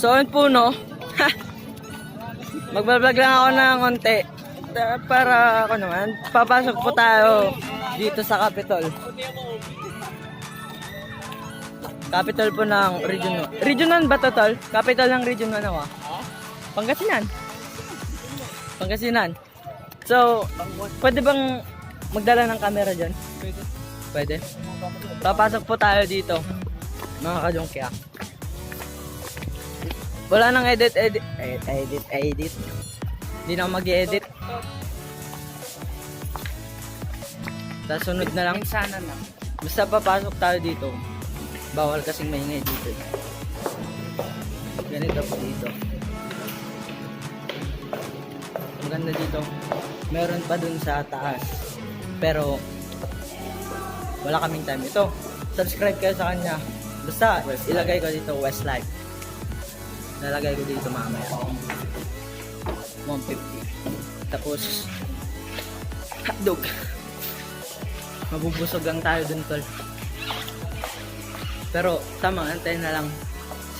So, yun po, no? Magbablog lang ako ng konti. Para, ako naman, papasok po tayo dito sa Capitol. Capital po ng Region 1. Region 1 ba to, tol? Capital ng Region 1 ako. ah. Pangasinan. Pangasinan. So, pwede bang magdala ng camera dyan? Pwede. Pwede? Papasok po tayo dito. Mga kadunkya. Wala nang edit, edit, edit, edit, edit. Hindi na mag-edit. Tapos sunod na lang. Sana na. Basta papasok tayo dito. Bawal kasing maingay dito. Ganito po dito. Maganda dito. Meron pa dun sa taas. Pero, wala kaming time. Ito, subscribe kayo sa kanya. Basta, ilagay ko dito Westlife. Nalagay ko dito mamaya. 150. Tapos, hotdog. Mabubusog ang tayo dun, tol. Pero, tama, antayin na lang.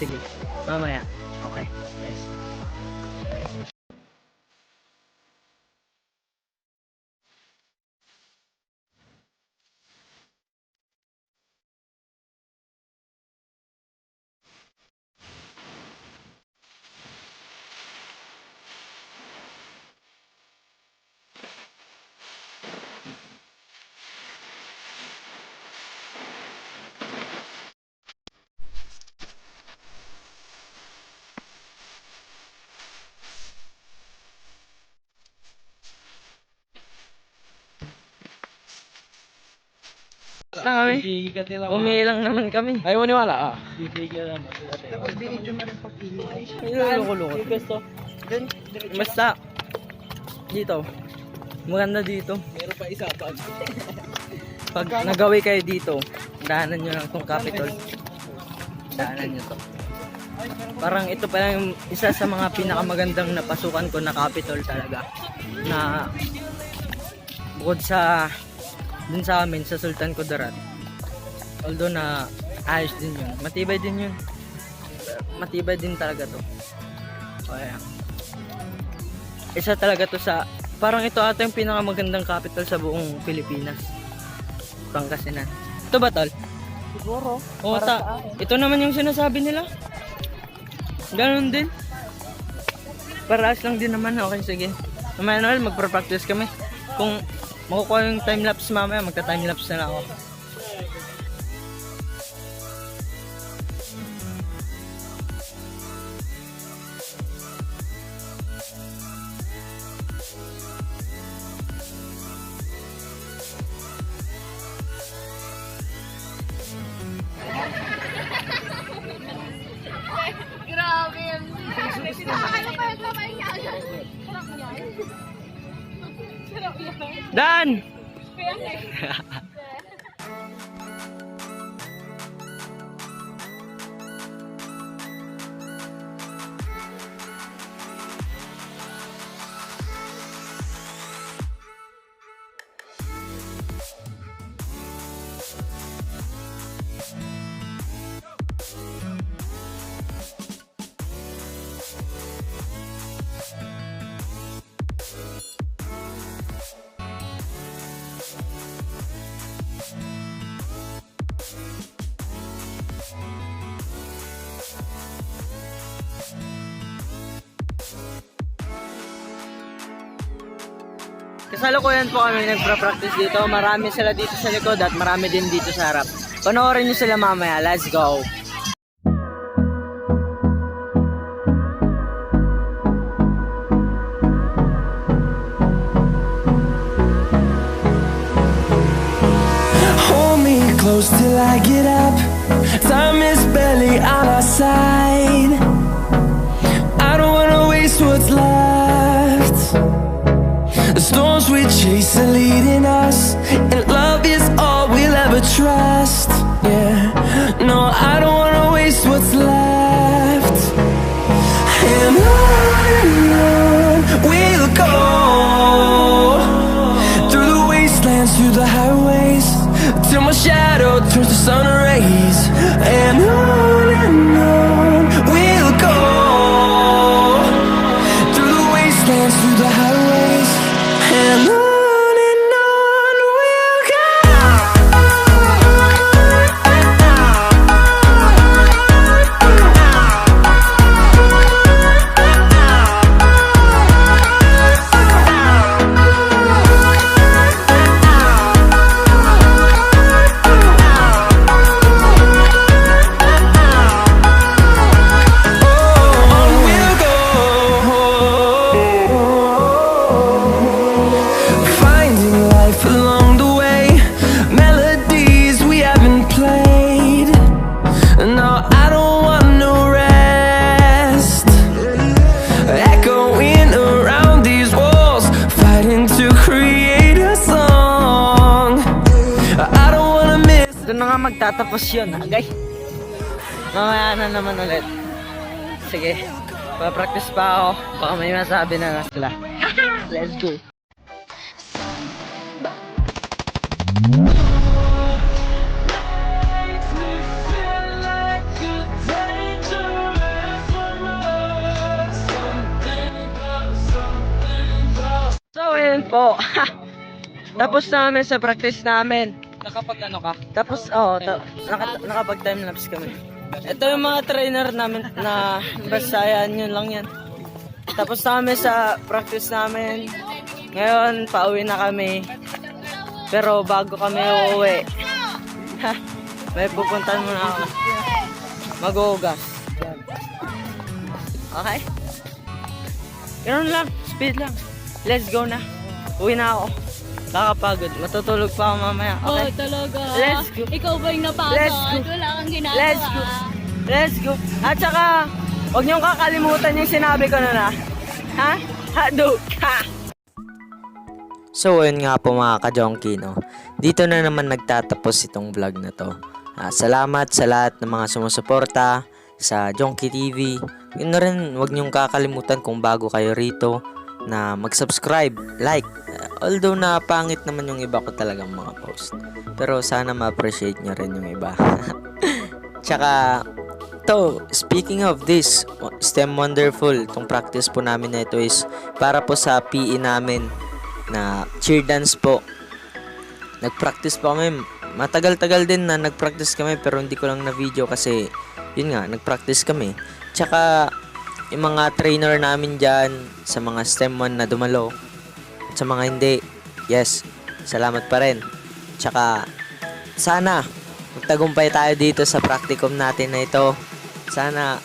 Sige, mamaya. Okay. Yes. Basta kami. Gigigat nila. Umi lang naman kami. Ayaw mo niwala ah. Loko-loko. Basta, dito. Maganda dito. Meron pa isa pa. Pag nagawi kayo dito, daanan nyo lang tong Capitol. Daanan nyo to. Parang ito pa lang yung isa sa mga pinakamagandang napasukan ko na Capitol talaga. Na bukod sa dun sa amin sa Sultan Kudarat. Although na ayos din yun. Matibay din yun. Matibay din talaga to. Kaya isa talaga to sa parang ito ata yung pinakamagandang capital sa buong Pilipinas. Pangasinan. Ito ba tol? Siguro. Oo, ta. Ito naman yung sinasabi nila. Ganon din. Paraas lang din naman. Okay, sige. Ulit, magpa-practice kami. Kung makukuha yung time-lapse mamaya, magta-time-lapse na lang ako. Dan! Kasalukuyan po kami nagpa-practice dito. Marami sila dito sa likod at marami din dito sa harap. Panoorin nyo sila mamaya. Let's go! Hold me close till I get up. Time is barely on our side. Chase are leading us, magtatapos yun, agay. Mamaya na naman ulit. Sige, pa-practice pa ako. Baka may masabi na lang sila. Let's go. So, ayun po. Tapos namin sa practice namin. Nakapag ano ka? Tapos, oo, oh, ta- naka, nakapag timelapse kami. Ito yung mga trainer namin na basta yan, yun lang yan. Tapos namin sa practice namin. Ngayon, pauwi na kami. Pero bago kami uuwi, may pupuntan muna ako. Mag-uugas. Okay? Ganun lang, speed lang. Let's go na. Uwi na ako. Kakapagod. Matutulog pa ako mamaya. Oh, Okay? talaga. Let's go. Ikaw ba yung napagod? Let's go. Wala kang ginagawa. Let's go. Let's go. At saka, huwag niyong kakalimutan yung sinabi ko na na. Ha? Hadok. Ha? So, yun nga po mga kajonki, no? Dito na naman nagtatapos itong vlog na to. Ah, salamat sa lahat ng mga sumusuporta sa Jonky TV. Yun na rin, huwag niyong kakalimutan kung bago kayo rito na mag-subscribe, like. Although na pangit naman yung iba ko talagang mga post. Pero sana ma-appreciate nyo rin yung iba. Tsaka, to, speaking of this, STEM Wonderful, itong practice po namin na ito is para po sa PE namin na cheer dance po. Nag-practice po kami. Matagal-tagal din na nag-practice kami pero hindi ko lang na video kasi yun nga, nag-practice kami. Tsaka yung mga trainer namin dyan sa mga STEM 1 na dumalo at sa mga hindi, yes, salamat pa rin. Tsaka sana magtagumpay tayo dito sa practicum natin na ito. Sana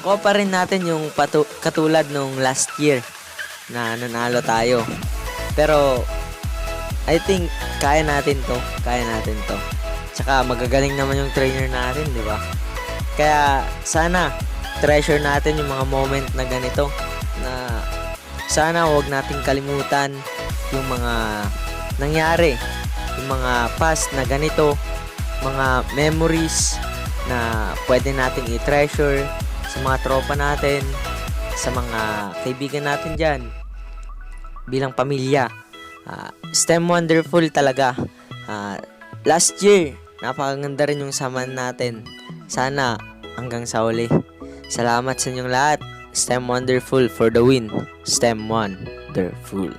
ako pa rin natin yung patu- katulad nung last year na nanalo tayo. Pero I think kaya natin to. Kaya natin to. Tsaka magagaling naman yung trainer natin, di ba? Kaya sana treasure natin yung mga moment na ganito na sana huwag nating kalimutan yung mga nangyari, yung mga past na ganito, mga memories na pwede nating i-treasure sa mga tropa natin, sa mga kaibigan natin dyan, bilang pamilya. Ah, STEM Wonderful talaga. Ah, last year, napakaganda rin yung saman natin. Sana hanggang sa uli. Salamat sa inyong lahat. STEM Wonderful for the win. STEM Wonderful.